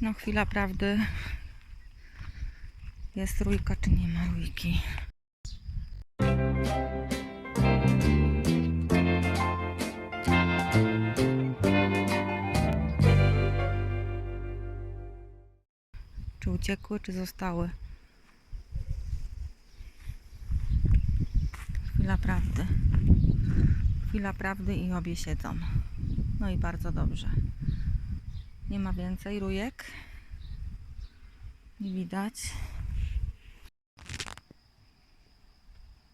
No chwila prawdy. Jest rójka czy nie ma rójki? Czy uciekły, czy zostały? Chwila prawdy. Chwila prawdy i obie siedzą. No i bardzo dobrze. Nie ma więcej rójek. Nie widać.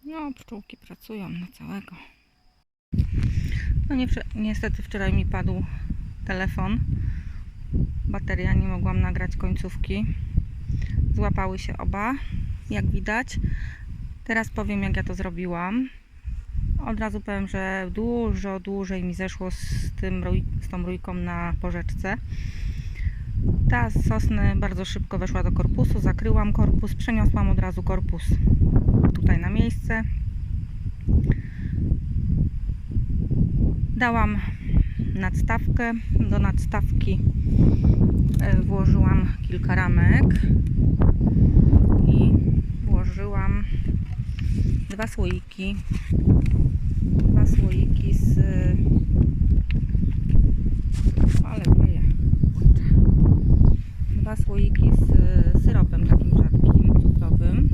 No, pszczółki pracują na całego. No nie, niestety wczoraj mi padł telefon. Bateria, nie mogłam nagrać końcówki. Złapały się oba, jak widać. Teraz powiem, jak ja to zrobiłam. Od razu powiem, że dużo dłużej mi zeszło z, tym, z tą rójką na porzeczce. Ta z sosny bardzo szybko weszła do korpusu, zakryłam korpus, przeniosłam od razu korpus tutaj na miejsce. Dałam nadstawkę. Do nadstawki e, włożyłam kilka ramek i włożyłam dwa słoiki. Słoiki z. Ale wieje. Kurczę. Dwa słoiki z syropem takim rzadkim, cukrowym.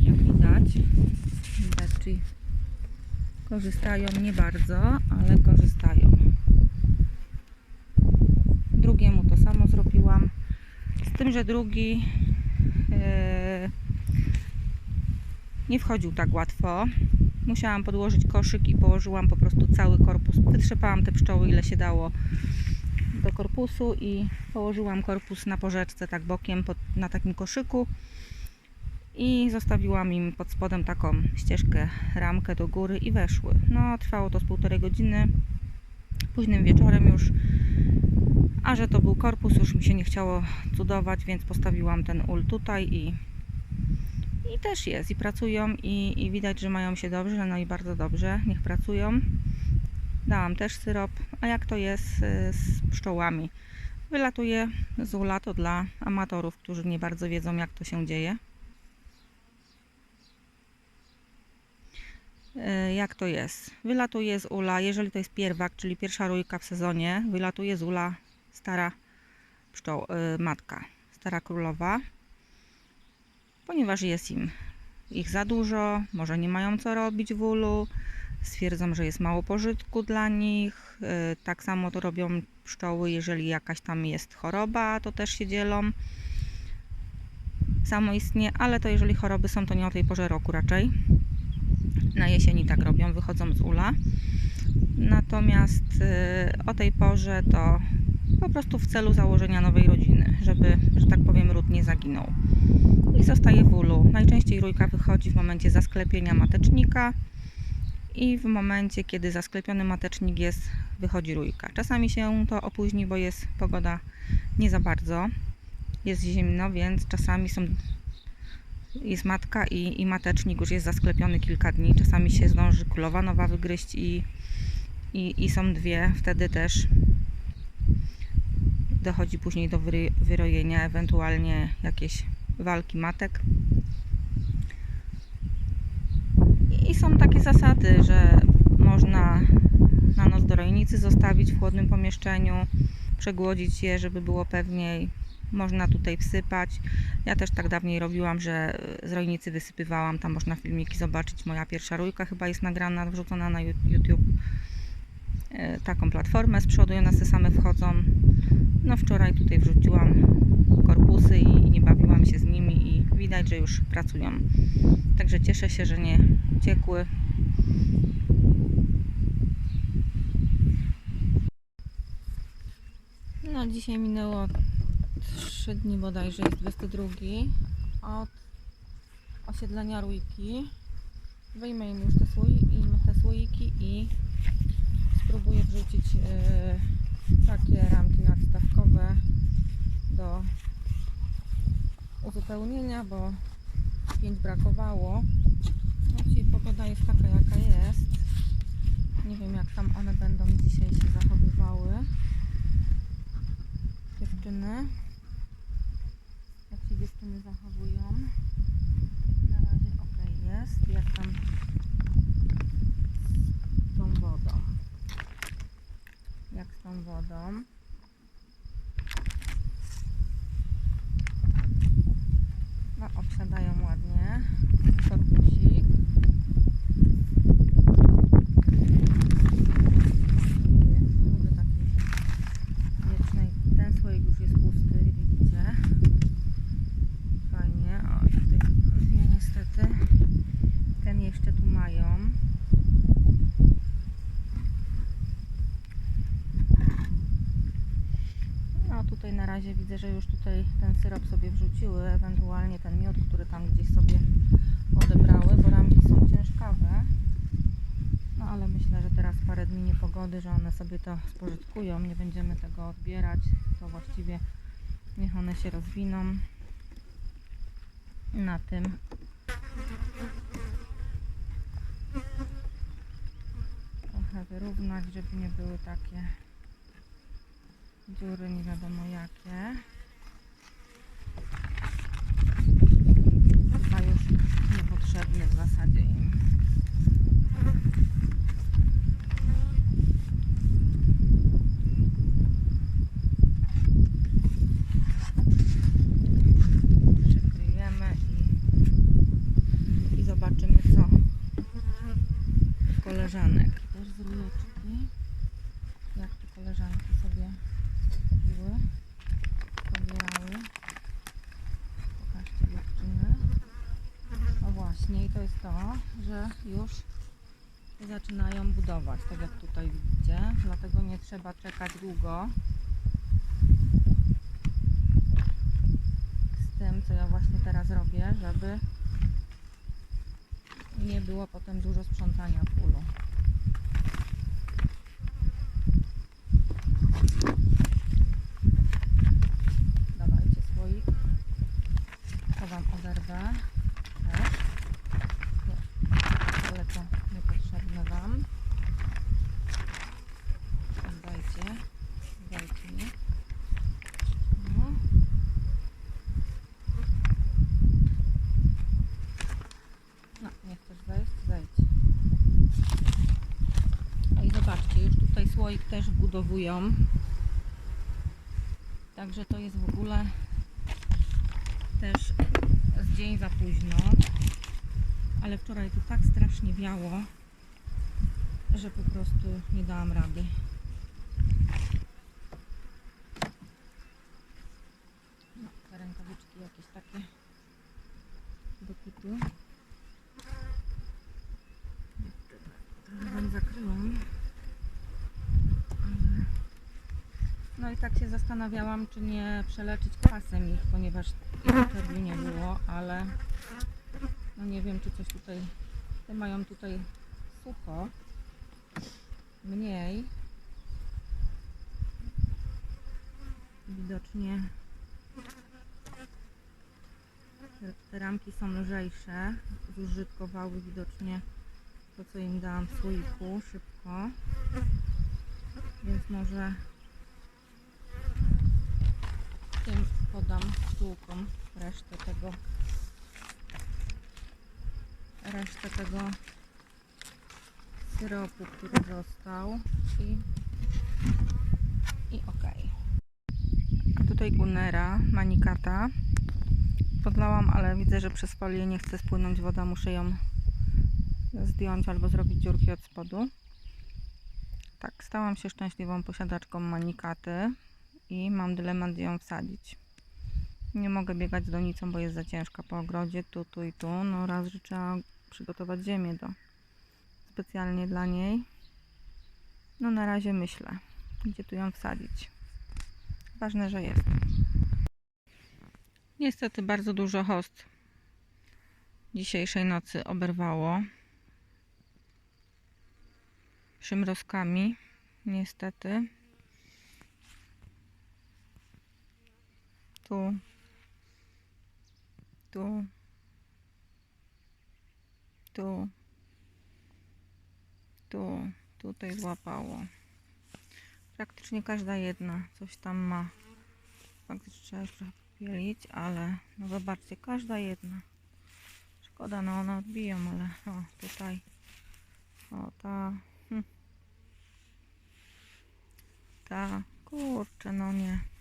Jak widać. Widać, korzystają nie bardzo, ale korzystają. Drugiemu to samo zrobiłam. Z tym, że drugi e, nie wchodził tak łatwo. Musiałam podłożyć koszyk i położyłam po prostu cały korpus. Wytrzepałam te pszczoły ile się dało do korpusu i położyłam korpus na porzeczce tak bokiem pod, na takim koszyku i zostawiłam im pod spodem taką ścieżkę, ramkę do góry i weszły. No, trwało to z półtorej godziny. Późnym wieczorem już, a że to był korpus, już mi się nie chciało cudować, więc postawiłam ten ul tutaj i, i też jest. I pracują i, i widać, że mają się dobrze, no i bardzo dobrze. Niech pracują. Dałam też syrop. A jak to jest y, z pszczołami? Wylatuje z ula to dla amatorów, którzy nie bardzo wiedzą, jak to się dzieje. Y, Jak to jest? Wylatuje z ula, jeżeli to jest pierwak, czyli pierwsza rójka w sezonie, wylatuje z ula stara pszczoł, y, matka, stara królowa, ponieważ jest im ich za dużo, może nie mają co robić w ulu, stwierdzą, że jest mało pożytku dla nich. Y, Tak samo to robią pszczoły, jeżeli jakaś tam jest choroba, to też się dzielą. Samoistnie, ale to jeżeli choroby są, to nie o tej porze roku raczej. Na jesieni tak robią, wychodzą z ula. Natomiast y, o tej porze to po prostu w celu założenia nowej rodziny, żeby, że tak powiem, ród nie zaginął. I zostaje w ulu. Najczęściej rójka wychodzi w momencie zasklepienia matecznika i w momencie, kiedy zasklepiony matecznik jest, wychodzi rójka. Czasami się to opóźni, bo jest pogoda nie za bardzo. Jest zimno, więc czasami są jest matka i, i matecznik już jest zasklepiony kilka dni. Czasami się zdąży królowa nowa wygryźć i, i, i są dwie. Wtedy też dochodzi później do wyrojenia, ewentualnie jakieś walki matek. I są takie zasady, że można na noc do rojnicy zostawić w chłodnym pomieszczeniu, przegłodzić je, żeby było pewniej. Można tutaj wsypać. Ja też tak dawniej robiłam, że z rojnicy wysypywałam. Tam można filmiki zobaczyć. Moja pierwsza rójka chyba jest nagrana, wrzucona na YouTube. E, Taką platformę z przodu i one same wchodzą. No wczoraj tutaj wrzuciłam korpusy i nie bawiłam się z nimi i widać, że już pracują. Także cieszę się, że nie uciekły. No dzisiaj minęło 3 dni bodajże, jest 22 od osiedlenia rójki. Wyjmę im już te, słoi, im te słoiki i spróbuję wrzucić e, takie ramki nadstawkowe do uzupełnienia, bo 5 brakowało. No dzisiaj pogoda jest taka jaka jest. Nie wiem jak tam one będą dzisiaj się zachowywały. Dziewczyny. Jak się dziewczyny zachowują. Na razie ok jest. Jak tam z tą wodą? Jak z tą wodą? Obsiadają ładnie korpusik. Ten słoik już jest pusty, widzicie? Fajnie. O, tutaj niestety. Ten jeszcze tu mają. No tutaj na razie widzę, że już tutaj ten syrop sobie wrzuciły, ewentualnie ten miód, który tam gdzieś sobie odebrały, bo ramki są ciężkawe. No ale myślę, że teraz parę dni niepogody, że one sobie to spożytkują, nie będziemy tego odbierać, to właściwie niech one się rozwiną na tym. Trochę wyrównać, żeby nie były takie dziury nie wiadomo jakie. Chyba już niepotrzebne w zasadzie im. Przykryjemy i, i zobaczymy co u koleżanek. Też z ruleczki. Jak tu koleżanki sobie chodziły, pobierały. Pokażcie dziewczyny. O właśnie, i to jest to, że już zaczynają budować, tak jak tutaj widzicie. Dlatego nie trzeba czekać długo. Z tym, co ja właśnie teraz robię, żeby nie było potem dużo sprzątania w ulu. Dawajcie słoik. To Wam oderwę też. Nie, ale to niepotrzebne Wam. Oddajcie. Dajcie mi. No. No, nie chcesz wejść? Wejdź. No i zobaczcie, już tutaj słoik też wbudowują. Także to jest w ogóle też z dzień za późno. Ale wczoraj tu tak strasznie wiało, że po prostu nie dałam rady. No, te rękawiczki jakieś takie do kutu. Trochę wam zakryłam. Ale no i tak się zastanawiałam, czy nie przeleczyć kwasem ich, ponieważ ich czerwiu nie było, ale no nie wiem, czy coś tutaj, te mają tutaj sucho, mniej. Widocznie te ramki są lżejsze, zużytkowały widocznie to, co im dałam w słoiku szybko, więc może tym podam sztuką resztę tego resztę tego syropu, który został i i ok. A tutaj Gunnera, manikata podlałam, ale widzę, że przez folię nie chce spłynąć woda, muszę ją zdjąć albo zrobić dziurki od spodu. Tak, stałam się szczęśliwą posiadaczką manikaty i mam dylemat, ją wsadzić. Nie mogę biegać z donicą, bo jest za ciężka po ogrodzie, tu, tu i tu. No raz, że trzeba przygotować ziemię do specjalnie dla niej. No na razie myślę, gdzie tu ją wsadzić. Ważne, że jest. Niestety bardzo dużo host dzisiejszej nocy oberwało. Przymrozkami, niestety. Tu, tu, tu, tu, tutaj złapało. Praktycznie każda jedna coś tam ma faktycznie trzeba już trochę popielić, ale no zobaczcie, każda jedna. Szkoda, no one odbiją, ale o, tutaj, o ta, hm. ta, kurczę, no nie.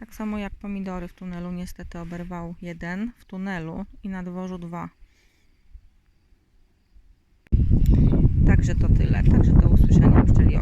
Tak samo jak pomidory w tunelu, niestety oberwał jeden w tunelu i na dworzu dwa. Także to tyle. Także do usłyszenia pszczeli